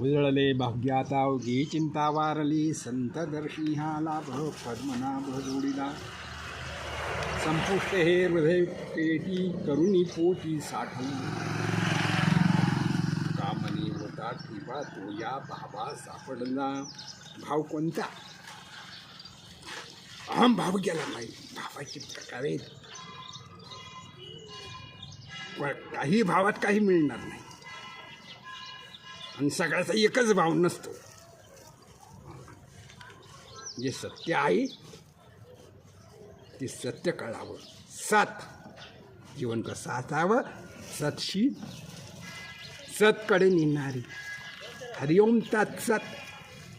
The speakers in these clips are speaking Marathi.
उजळले भाग्याता उगी चिंता वारली संत दर्शी हा लाभ पद्मनाभ जोडीला. संपुष्ट हे हृदय पेटी करुणी पोटी साठवून. कामनी होता किंवा तो या भावा सापडला. भाव कोणता? अहम भाव गेला नाही भावाचे प्रकारे. व- काही भावात काही मिळणार नाही. आणि सगळ्याचा एकच भाव नसतो. जे सत्य आहे ते सत्य कळावं. सत. जीवन कसं असावं सतशी. सतकडे नेणारी. हरिओम तत् सत.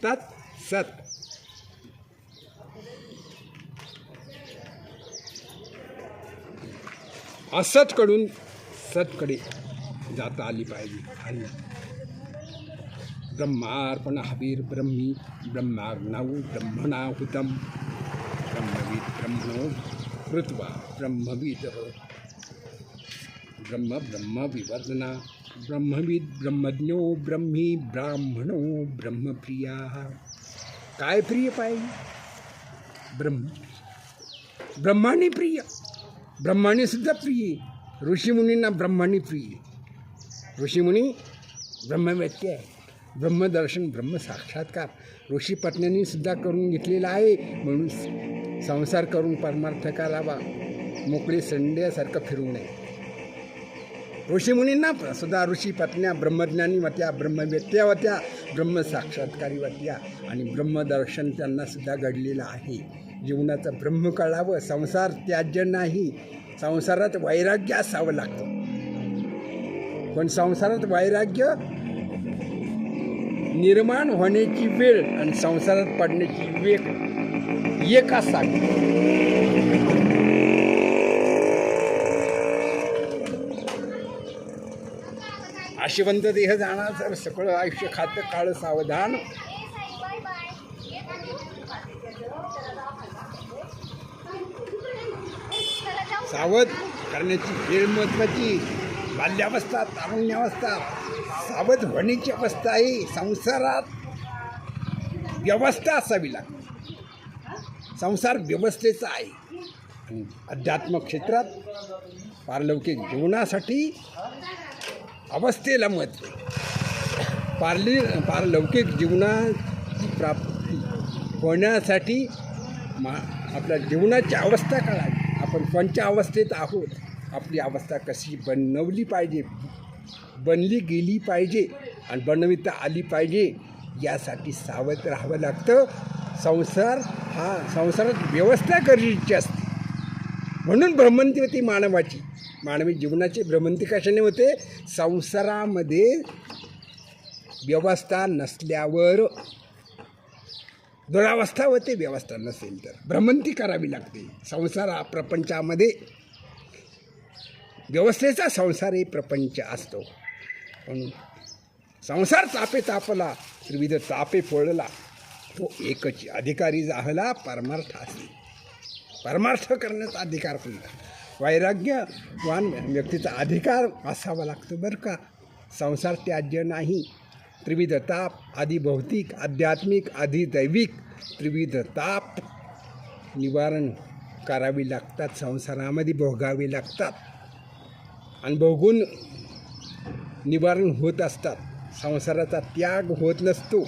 तत् सत. असतकडून सतकडे जाता आली पाहिजे. आणि ब्रह्मार्पण हवीर ब्रह्मी ब्रह्माग्नौ ब्रह्मणाहुतम। ब्रह्मविद ब्रह्मणो कृत्वा ब्रह्मविद ब्रह्म ब्रह्म विवर्धना ब्रह्मविद ब्रह्मज्ञो ब्रह्मी ब्राह्मणो ब्रह्मप्रिया। काय प्रिय पाहिजे ब्रह्म। ब्रह्माने प्रिय। ब्रह्माने सुद्धा प्रिय। ऋषीमुनींना ब्रह्माने प्रिय। ऋषीमुनी ब्रह्मव्यक्ती आहे। ब्रह्मदर्शन ब्रह्मसाक्षात्कार. ऋषी पत्न्यांनी सुद्धा करून घेतलेला आहे. म्हणून संसार करून परमार्थ करावा मोकळी संडेसारखं फिरू नये. ऋषीमुनींना सुद्धा ऋषी पत्न्या ब्रह्मज्ञानी होत्या ब्रह्मवेत्या होत्या ब्रह्मसाक्षात्कारी होत्या आणि ब्रह्मदर्शन त्यांना सुद्धा घडलेलं आहे. जीवनाचं ब्रह्म कळावं संसार त्याज्य नाही. संसारात वैराग्य असावं लागतं. पण संसारात वैराग्य निर्माण होण्याची वेळ आणि संसारात पडण्याची वेळ एक असावी. आशिवंत देह जाणार तर सगळं आयुष्य खातं काळ सावधान. सावध करण्याची वेळ महत्वाची. बाल्यावस्था तारुण्यावस्था सावध होण्याची अवस्था ही संसारात व्यवस्था असावी लागते. संसार व्यवस्थेचा आहे. अध्यात्म क्षेत्रात पारलौकिक जीवनासाठी अवस्थेला महत्त्व पारली पारलौकिक जीवनाची प्राप्ती होण्यासाठी मा आपल्या जीवनाची अवस्था काढावी. आपण पंच अवस्थेत आहोत? आपली अवस्था कशी बनवली पाहिजे? बनली गेली पाहिजे आणि बनविता आली पाहिजे यासाठी सावध राहावं लागतं. संसार हा संसारात व्यवस्था गरजेची असते. म्हणून भ्रमंती होती मानवाची. मानवी जीवनाची भ्रमंती कशाने होते? संसारामध्ये व्यवस्था नसल्यावर दुरावस्था होते व्यवस्था नसेल तर. भ्रमंती करावी लागते. संसार हा प्रपंचामध्ये व्यवस्थेचा संसारही प्रपंच असतो. म्हणून संसार तापे तापला त्रिविध तापे पोळला तो एकच अधिकारी जाहला परमार्थ असे. परमार्थ करण्याचा अधिकार फुलला वैराग्यवान व्यक्तीचा अधिकार असावा लागतो बरं का? संसार त्याज्य नाही. त्रिविध ताप आधी भौतिक आध्यात्मिक आधी दैविक त्रिविध ताप निवारण करावी लागतात संसारामध्ये भोगावी लागतात. आणि बघून निवारण होत असतात. संसाराचा त्याग होत नसतो.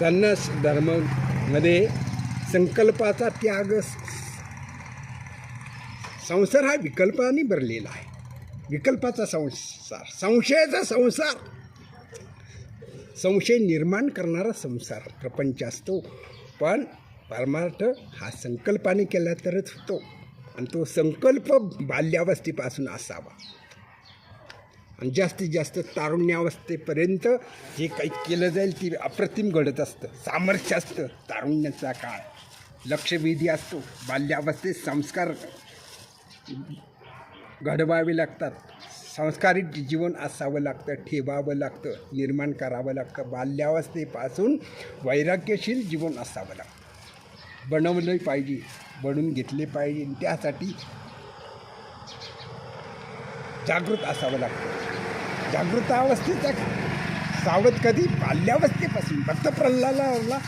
संन्यास धर्मामध्ये संकल्पाचा त्याग संसार हा विकल्पाने भरलेला आहे. विकल्पाचा संसार संशयाचा संसार. संशय निर्माण करणारा संसार प्रपंच असतो. पण परमार्थ हा संकल्पाने केला तरच होतो. आणि तो संकल्प बाल्यावस्थेपासून असावा. आणि जास्तीत जास्त तारुण्यावस्थेपर्यंत जे काही केलं जाईल ते अप्रतिम घडत असतं. सामर्थ्य असतं तारुण्याचा काळ. लक्षवेधी असतो. बाल्यावस्थेत संस्कार घडवावे लागतात. सांस्कारिक जीवन असावं लागतं ठेवावं लागतं निर्माण करावं लागतं. बाल्यावस्थेपासून वैराग्यशील जीवन असावं लागतं. बनवलं पाहिजे. बनवून घेतले पाहिजे. त्यासाठी जागृत असावं लागतं. जागृतावस्थेचा सावध कधी? बाल्यावस्थेपासून. भक्तप्रल्हाला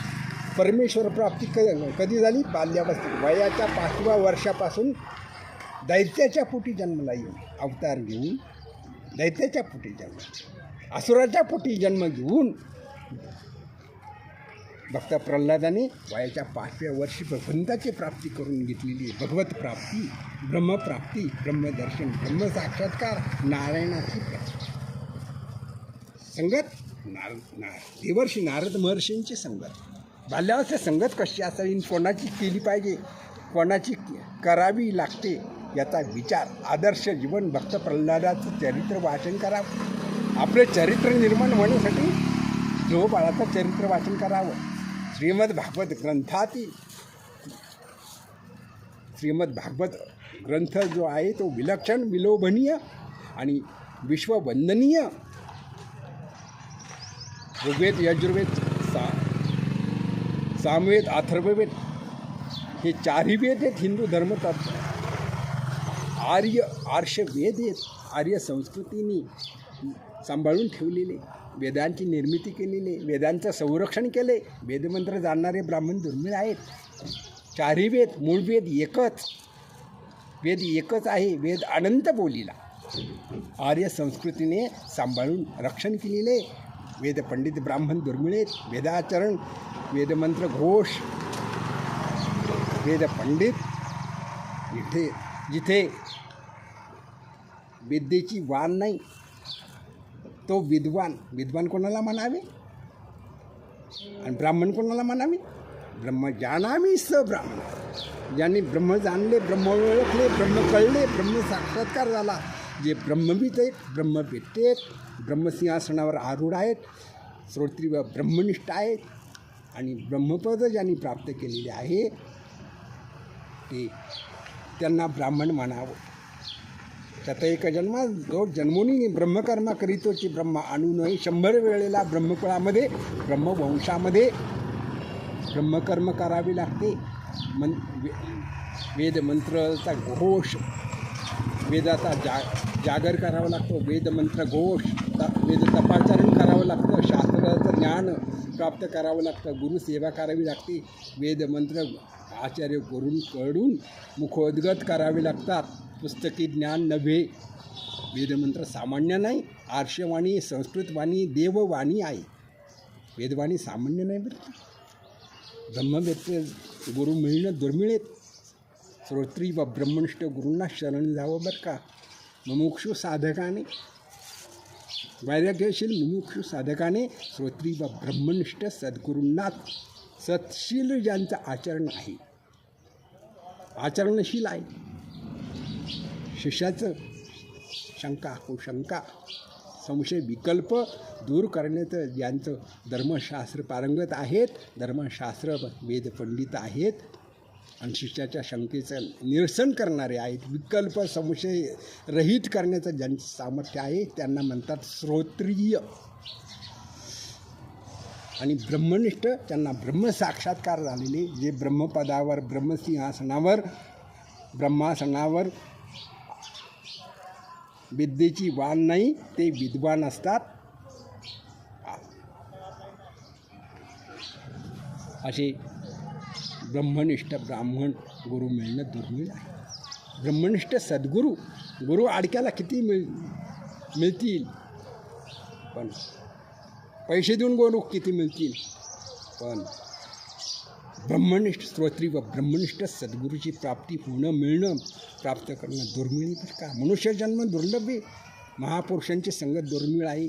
परमेश्वर प्राप्ती क कधी झाली? बाल्यावस्थेत. वयाच्या पाचव्या वर्षापासून दैत्याच्या पोटी जन्मला येऊन अवतार घेऊन दैत्याच्या पोटी जन्म असुराच्या पोटी जन्म घेऊन भक्त प्रल्हादाने वयाच्या पाचव्या वर्षी भगवंताची प्राप्ती करून घेतलेली आहे. भगवत प्राप्ती ब्रह्मप्राप्ती ब्रह्मदर्शन ब्रह्मसाक्षात्कार नारायणाची प्राप्ती. संगत नार नार देवर्षी नारद महर्षींची संगत. बाल्यावस्थेत संगत कशी असावी कोणाची केली पाहिजे? कोणाची करावी लागते? याचा विचार आदर्श जीवन भक्त प्रल्हादाचं चरित्र वाचन करावं. आपले चरित्र निर्माण होण्यासाठी जो बाळाचं चरित्र वाचन करावं. श्रीमद्भागवत ग्रंथाती श्रीमद्भागवत ग्रंथ जो आहे तो विलक्षण विलोभनीय आणि विश्ववंदनीय ऋग्वेद यजुर्वेद सा सामवेद अथर्ववेद हे चारही वेद आहेत हिंदू धर्मतत्व आर्य आर्ष वेद आहेत आर्य संस्कृतीने सांभाळून ठेवलेले. वेदांची निर्मिती केलेली वेदांचं संरक्षण केले. वेदमंत्र जाणणारे ब्राह्मण दुर्मिळ आहेत. चारही वेद मूळ वेद एकच. वेद एकच आहे वेद अनंत बोलीला. आर्य संस्कृतीने सांभाळून रक्षण केलेले. वेद पंडित ब्राह्मण दुर्मिळ आहेत. वेदाचरण वेदमंत्र घोष. वेद पंडित इथे जिथे विद्येची वाण नाही. तो विद्वान. विद्वान कोणाला म्हणावे? आणि ब्राह्मण कोणाला म्हणावे? ब्रह्म जाणावी स ब्राह्मण. ज्यांनी ब्रह्म जाणले ब्रह्म ओळखले ब्रह्म कळले ब्रह्म साक्षात्कार झाला जे ब्रह्मविद आहेत ब्रह्मविद्य आहेत ब्रह्मसिंहासनावर आरूढ आहेत श्रोत्री व ब्रह्मनिष्ठ आहेत आणि ब्रह्मपद ज्यांनी प्राप्त केलेले आहे ते त्यांना ब्राह्मण म्हणावं. त्यात एक जन्मा जो जन्मोनी ब्रह्मकर्मा करीतोची ब्रह्म आणूनही शंभर वेळेला ब्रह्मकुळामध्ये ब्रह्मवंशामध्ये ब्रह्मकर्म करावे लागते. मन वे वेदमंत्राचा घोष वेदाचा जा जागर करावा लागतो. वेदमंत्र घोष वेद तपाचारण करावं लागतं. शास्त्राचं ज्ञान प्राप्त करावं लागतं. गुरुसेवा करावी लागते. वेदमंत्र आचार्य गुरून कडून मुखोद्गत करावे लागतात. पुस्तकी ज्ञान नव्हे. वेदमंत्र सामान्य नाही आर्षवाणी संस्कृतवाणी देववाणी आहे. वेदवाणी सामान्य नाही बरं का. गुरु मिळणं दुर्मिळ आहेत. श्रोत्री व ब्रह्मनिष्ठ गुरूंना शरण जावं बरं का? मुमुक्षु साधकाने. वैराग्यशील मुमुक्षु साधकाने श्रोत्री व ब्रह्मनिष्ठ सद्गुरूंना सत्शील ज्यांचं आचरण आहे. आचरणशील आहे. शिष्याचं शंका कुशंका संशय विकल्प दूर करण्याचं ज्यांचं धर्मशास्त्र पारंगत आहेत धर्मशास्त्र वेदपंडित आहेत आणि शिष्याच्या शंकेचं निरसन करणारे आहेत विकल्प संशय रहित करण्याचं ज्यांचं सामर्थ्य आहे त्यांना म्हणतात श्रोत्रिय. आणि ब्रह्मनिष्ठ त्यांना ब्रह्मसाक्षात्कार झालेले जे ब्रह्मपदावर ब्रह्मसिंहासनावर ब्रह्मासनावर विद्येची वाण नाही ते विद्वान असतात. असे ब्रह्मनिष्ठ ब्राह्मण गुरु मिळणं दुर्मिळ आहे. ब्रह्मनिष्ठ सद्गुरू गुरु आडक्याला किती मिळ मिळतील? पण पैसे देऊन गोलोक किती मिळतील? पण ब्रह्मनिष्ठ स्तोत्री व ब्रह्मनिष्ठ सद्गुरूची प्राप्ती होणं मिळणं प्राप्त करणं दुर्मिळ का? मनुष्य जन्म दुर्लभ आहे महापुरुषांची संगत दुर्मिळ आहे.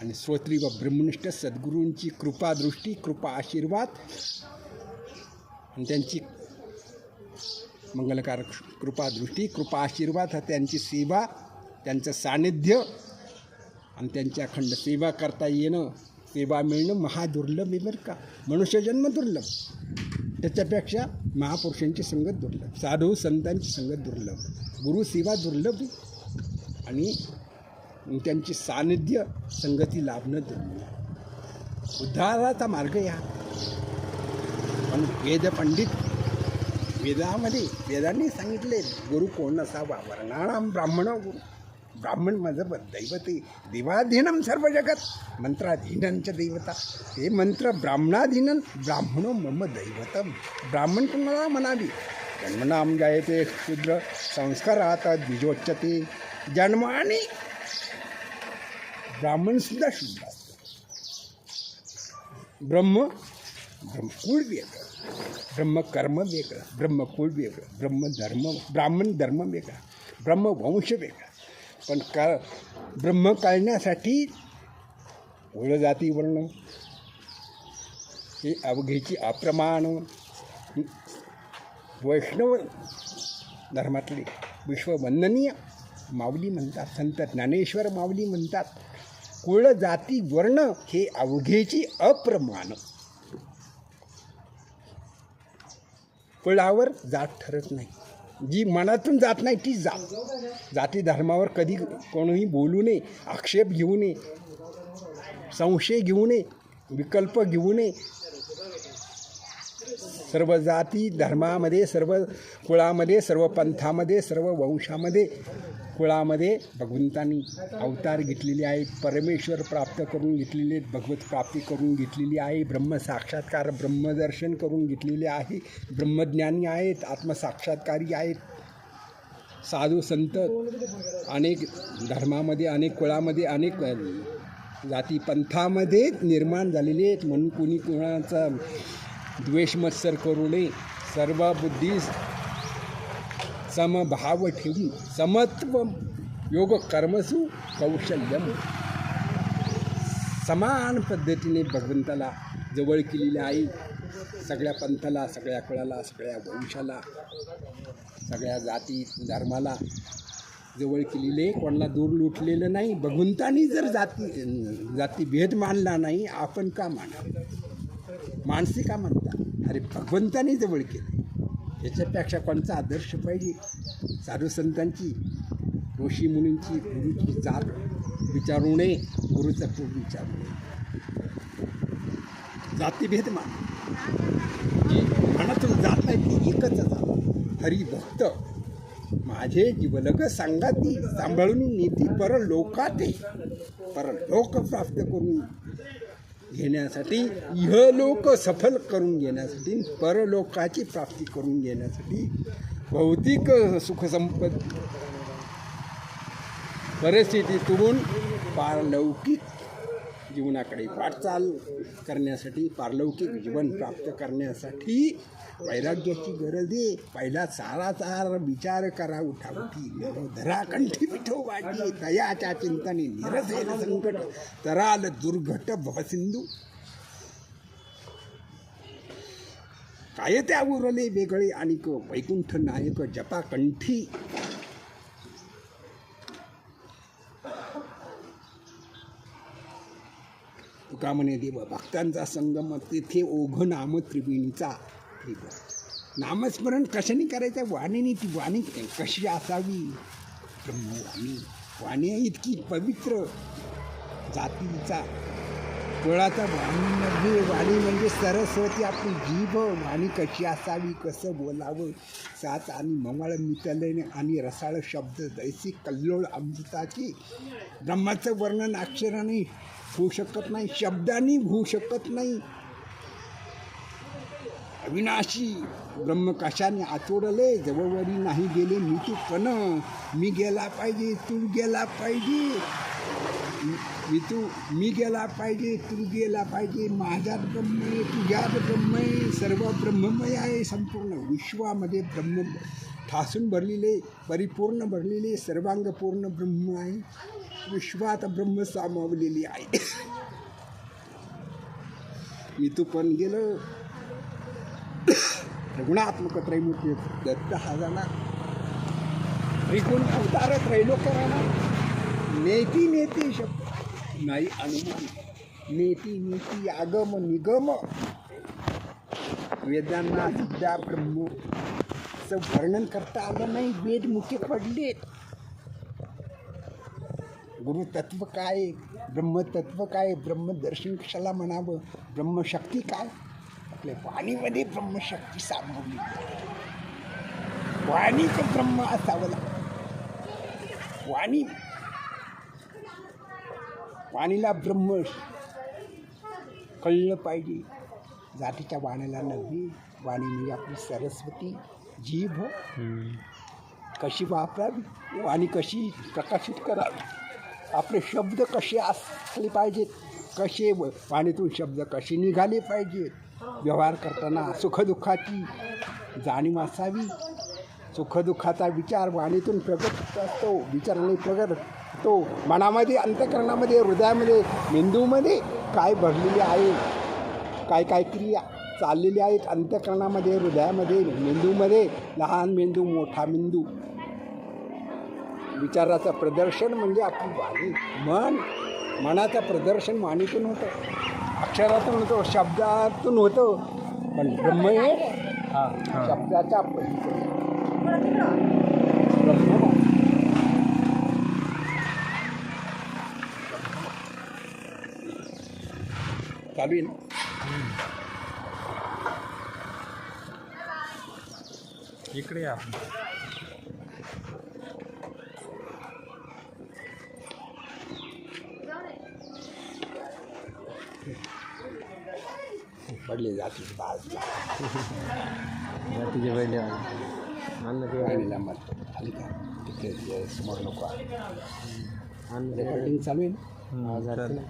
आणि स्तोत्री व ब्रह्मनिष्ठ सद्गुरूंची कृपा दृष्टी कृपा आशीर्वाद आणि त्यांची मंगलकारक कृपा दृष्टी कृपा आशीर्वाद हा त्यांची सेवा त्यांचं सानिध्य आणि त्यांच्या अखंड सेवा करता येणं. सेवा मिळणं महादुर्लभ आहे बरं का. मनुष्यजन्म दुर्लभ. त्याच्यापेक्षा महापुरुषांची संगत दुर्लभ. साधू संतांची संगत दुर्लभ. गुरु सेवा दुर्लभ आणि त्यांची सानिध्य संगती लाभणं दुर्लभ उद्धाराचा मार्ग या पण वेद पंडित वेदामध्ये वेदांनी सांगितले गुरु कोण असावा? वर्णानाम ब्राह्मण गुरु. ब्राह्मण माझं ब- दैवत. देवाधीनम सर्व जगत. मंत्राधीनंच दैवता. हे मंत्र ब्राह्मणाधीनन ब्राह्मणो मम दैवतम. ब्राह्मण तुम्हाला म्हणावी? जन्मनाम जायते शूद्र संस्कार आता द्विजोच्चते. जन्माने ब्राह्मणसुद्धा शुद्ध असतो. ब्रह्म ब्रह्मकुळ वेगळं. ब्रह्मकर्म वेगळं. ब्रह्मकुळ वेगळं. ब्रह्मधर्म ब्राह्मण धर्म वेगळा. ब्रह्मवंश वेगळा. पण का ब्रह्म काढण्यासाठी ओळ जाती वर्ण. हे अवघेची अप्रमाण. वैष्णव धर्मातले विश्ववंदनीय माऊली म्हणतात संत ज्ञानेश्वर माऊली म्हणतात कुळ जाती वर्ण हे अवघेची अप्रमाण. कुळावर जात ठरत नाही. जी मनातून जात नाही ती जात जाती धर्मावर कधी कोणीही बोलू नये आक्षेप घेऊ नये संशय घेऊ नये विकल्प घेऊ नये. सर्व जाती धर्मामध्ये सर्व कुळामध्ये सर्व पंथामध्ये सर्व वंशामध्ये कुळामध्ये भगवंतांनी अवतार घेतलेले आहेत परमेश्वर प्राप्त करून घेतलेले आहेत भगवत प्राप्ती करून घेतलेली आहे ब्रह्मसाक्षात्कार ब्रह्मदर्शन करून घेतलेले आहे ब्रह्मज्ञानी आहेत आत्मसाक्षात्कारी आहेत. साधू संत अनेक धर्मामध्ये अनेक कुळामध्ये अनेक जाती पंथामध्ये निर्माण झालेले आहेत. म्हणून कुणी कुणाचा द्वेष मत्सर करू नये. सर्व बुद्धी समभाव ठेवून समत्व योग कर्मसु कौशल्यम समान पद्धतीने भगवंताला जवळ केलेली आई सगळ्या पंथाला सगळ्या कुळाला सगळ्या वंशाला सगळ्या जाती धर्माला जवळ केलेले कोणाला दूर लुटलेलं नाही. भगवंतानी जर जाती जातीभेद मानला नाही आपण का माना? माणसे का म्हणता अरे भगवंतानी जवळ केलं याच्यापेक्षा कोणचा आदर्श पाहिजे? साधू संतांची ऋषी मुनींची गुरुची जात विचारू नये गुरुचा खूप विचारू नये. जातीभेद मान. जी मनातून जात नाही ती एकच जात. हरिभक्त माझे जीवलग सांगाती सांभाळून नीती परं लोक प्राप्त करून घेण्यासाठी इहलोक सफल करून घेण्यासाठी परलोकाची प्राप्ती करून घेण्यासाठी भौतिक सुखसंपद परिस्थितीतून पारलौकिक जीवनाकडे वाटचाल करण्यासाठी पारलौकिक जीवन प्राप्त करण्यासाठी वैराग्याची गरज आहे. पहिला सारा सार विचार करा उठा उठी धरा कंठी पिठो वाटी दयाच्या चिंतने निरसेल संकट तराल दुर्घट भवसिंधू काय त्या उरले वेगळे आणि वैकुंठ नायक जपा कंठी. तुका म्हणे देव भक्तांचा संगम तेथे ओघ नाम त्रिवेणीचा. देव नामस्मरण कशाने करायचं? आहे वाणीने ती वाणी कशी असावी? ब्रह्मवाणी वाणी. इतकी पवित्र. जातीचा कुळाचा वाणी म्हणजे, वाणी म्हणजे सरस्वती. आपली जीभ वाणी कशी असावी? कसं बोलावं? सात आणि ममाळ मितलेने आणि रसाळ शब्द दैसी कल्लोळ अमृताची. ब्रह्माचं वर्णन अक्षराने होऊ शकत नाही शब्दांनी होऊ शकत नाही. अविनाशी ब्रह्म कशाने आचोडले जवळवरी नाही गेले मी तू कण. मी गेला पाहिजे तू गेला पाहिजे. मी तू मी गेला पाहिजे तू गेला पाहिजे. माझ्यात ब्रह्म आहे तुझ्यात ब्रह्म आहे सर्व ब्रह्ममय आहे संपूर्ण. विश्वामध्ये ब्रह्म ठासून भरलेले परिपूर्ण भरलेले सर्वांग पूर्ण ब्रह्म आहे. विश्वात ब्रह्म सामावलेली आहे. मी तू पण गेलं. गुणात्मक त्रैमुख्य दत्त हा झाला त्रिगुण अवतार त्रैलोकराला नेती नेती शब्द. नाही अनुमान नेती नेती आगम निगम. वेदांना विद्या ब्रह्म. असं वर्णन करता आलं नाही वेद मुखे पडले गुरुतत्व काय? ब्रह्मतत्व काय? ब्रह्मदर्शन कशाला म्हणावं? ब्रह्मशक्ती काय? आपल्या वाणीमध्ये ब्रह्मशक्ती सामावली वाणीचं ब्रह्म असावं लागतं. वाणी वाणीला ब्रह्म कळलं पाहिजे. जातीच्या वाण्याला नव्हे. वाणी म्हणजे आपली सरस्वती जीभ कशी वापरावी? वाणी कशी प्रकाशित करावी? आपले शब्द कसे असले पाहिजेत? कसे व- वाणीतून शब्द कसे निघाले पाहिजेत? व्यवहार करताना सुखदुःखाची जाणीव असावी. सुखदुःखाचा विचार वाणीतून प्रगत असतो विचाराने प्रगत तो मनामध्ये अंतकरणामध्ये हृदयामध्ये मेंदूमध्ये काय भरलेले आहे? काय काय क्रिया चाललेली आहेत अंतकरणामध्ये हृदयामध्ये मेंदूमध्ये? लहान मेंदू मोठा मेंदू. विचाराचं प्रदर्शन म्हणजे आपली वाणी. मन मनाचं प्रदर्शन वाणीतून होतं. अक्षरातून होतं शब्दातून होतं. पण ब्रह्म हे. हा ब्रह्म. चालू आहे ना? इकडे या. पडले जातील बाज. जातीचे पहिले अन्न वाणीला मरतो आली का तिथे समोर नको अन्न रेकॉर्डिंग चालू आहे ना?